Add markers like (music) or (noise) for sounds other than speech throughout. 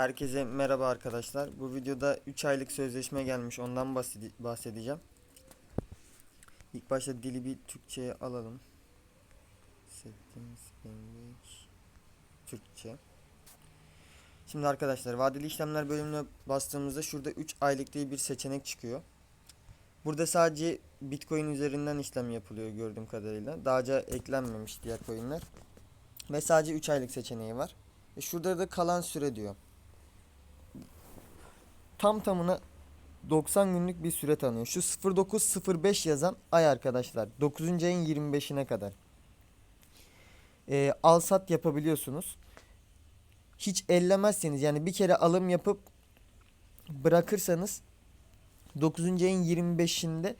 Herkese merhaba arkadaşlar. Bu videoda 3 aylık sözleşme gelmiş. Ondan bahsede- bahsedeceğim. İlk başta dili bir Türkçe'ye alalım. Settings English Türkçe. Şimdi arkadaşlar vadeli işlemler bölümüne bastığımızda şurada 3 aylık diye bir seçenek çıkıyor. Burada sadece Bitcoin üzerinden işlem yapılıyor gördüğüm kadarıyla. Daha eklenmemiş diğer coinler. Ve sadece 3 aylık seçeneği var. E şurada da kalan süre diyor. Tam tamına 90 günlük bir süre tanıyor. Şu 0905 yazan ay arkadaşlar. 9. ayın 25'ine kadar. E, al sat yapabiliyorsunuz. Hiç ellemezseniz yani bir kere alım yapıp bırakırsanız 9. ayın 25'inde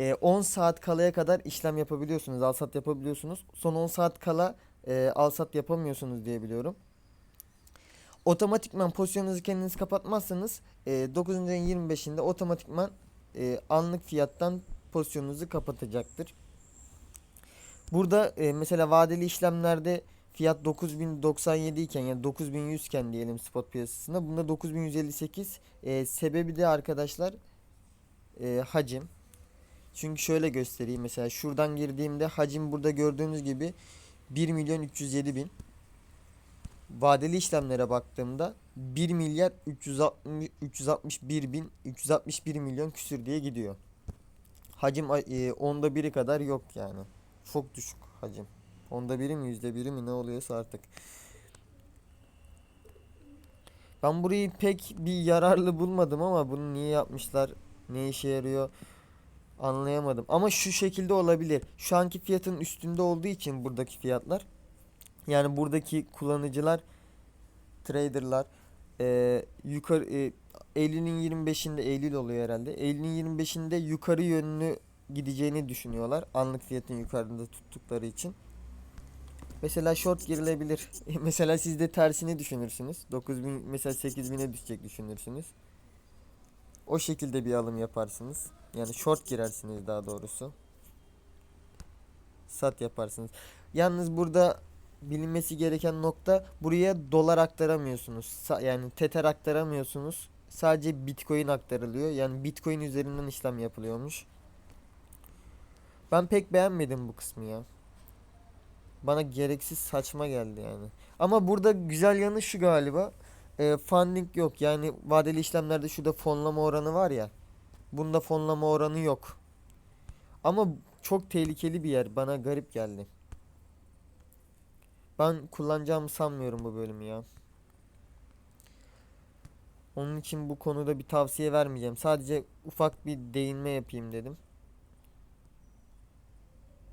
e, 10 saat kalaya kadar işlem yapabiliyorsunuz. Al sat yapabiliyorsunuz. Son 10 saat kala e, al sat yapamıyorsunuz diye biliyorum. Otomatikman pozisyonunuzu kendiniz kapatmazsanız e, 9. ayın 25'inde otomatikman e, anlık fiyattan pozisyonunuzu kapatacaktır. Burada e, mesela vadeli işlemlerde fiyat 9097 iken yani 9100 iken diyelim spot piyasasında bunda 9158 e, sebebi de arkadaşlar e, hacim. Çünkü şöyle göstereyim mesela şuradan girdiğimde hacim burada gördüğünüz gibi 1 milyon 307 bin. Vadeli işlemlere baktığımda 1 milyar 360, 361 bin 361 milyon küsür diye gidiyor. Hacim e, onda biri kadar yok yani. Çok düşük hacim. Onda biri mi yüzde biri mi ne oluyorsa artık. Ben burayı pek bir yararlı bulmadım ama bunu niye yapmışlar ne işe yarıyor anlayamadım. Ama şu şekilde olabilir. Şu anki fiyatın üstünde olduğu için buradaki fiyatlar. Yani buradaki kullanıcılar, traderlar e, yukarı e, Eylül'ün 25'inde Eylül oluyor herhalde. Eylül'ün 25'inde yukarı yönlü gideceğini düşünüyorlar. Anlık fiyatın yukarıda tuttukları için. Mesela short girilebilir. (laughs) mesela siz de tersini düşünürsünüz. 9000 mesela 8000'e düşecek düşünürsünüz. O şekilde bir alım yaparsınız. Yani short girersiniz daha doğrusu. Sat yaparsınız. Yalnız burada bilinmesi gereken nokta buraya dolar aktaramıyorsunuz. Yani tether aktaramıyorsunuz. Sadece bitcoin aktarılıyor. Yani bitcoin üzerinden işlem yapılıyormuş. Ben pek beğenmedim bu kısmı ya. Bana gereksiz saçma geldi yani. Ama burada güzel yanı şu galiba. E, funding yok. Yani vadeli işlemlerde şurada fonlama oranı var ya. Bunda fonlama oranı yok. Ama çok tehlikeli bir yer. Bana garip geldi. Ben kullanacağımı sanmıyorum bu bölümü ya. Onun için bu konuda bir tavsiye vermeyeceğim. Sadece ufak bir değinme yapayım dedim.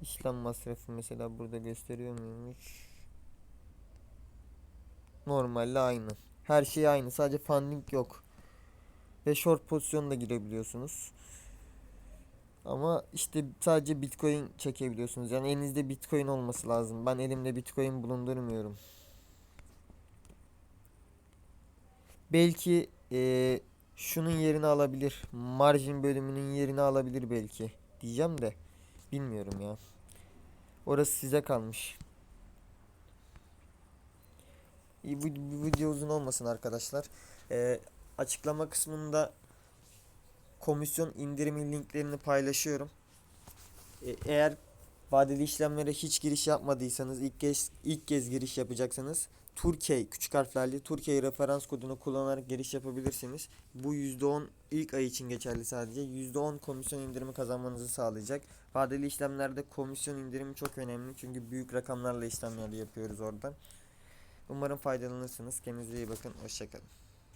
İşlem masrafı mesela burada gösteriyor muymuş? Normalde aynı. Her şey aynı. Sadece funding yok. Ve short pozisyon da girebiliyorsunuz. Ama işte sadece bitcoin çekebiliyorsunuz. Yani elinizde bitcoin olması lazım. Ben elimde bitcoin bulundurmuyorum. Belki eee, şunun yerini alabilir. Margin bölümünün yerini alabilir belki. Diyeceğim de bilmiyorum ya. Orası size kalmış. Bu, bu video uzun olmasın arkadaşlar. Eee, açıklama kısmında komisyon indirimi linklerini paylaşıyorum. E, eğer vadeli işlemlere hiç giriş yapmadıysanız ilk kez ilk kez giriş yapacaksanız Türkiye küçük harflerle Türkiye referans kodunu kullanarak giriş yapabilirsiniz. Bu %10 ilk ay için geçerli sadece. %10 komisyon indirimi kazanmanızı sağlayacak. Vadeli işlemlerde komisyon indirimi çok önemli çünkü büyük rakamlarla işlemler yapıyoruz oradan. Umarım faydalanırsınız. Kendinize iyi bakın. Hoşçakalın.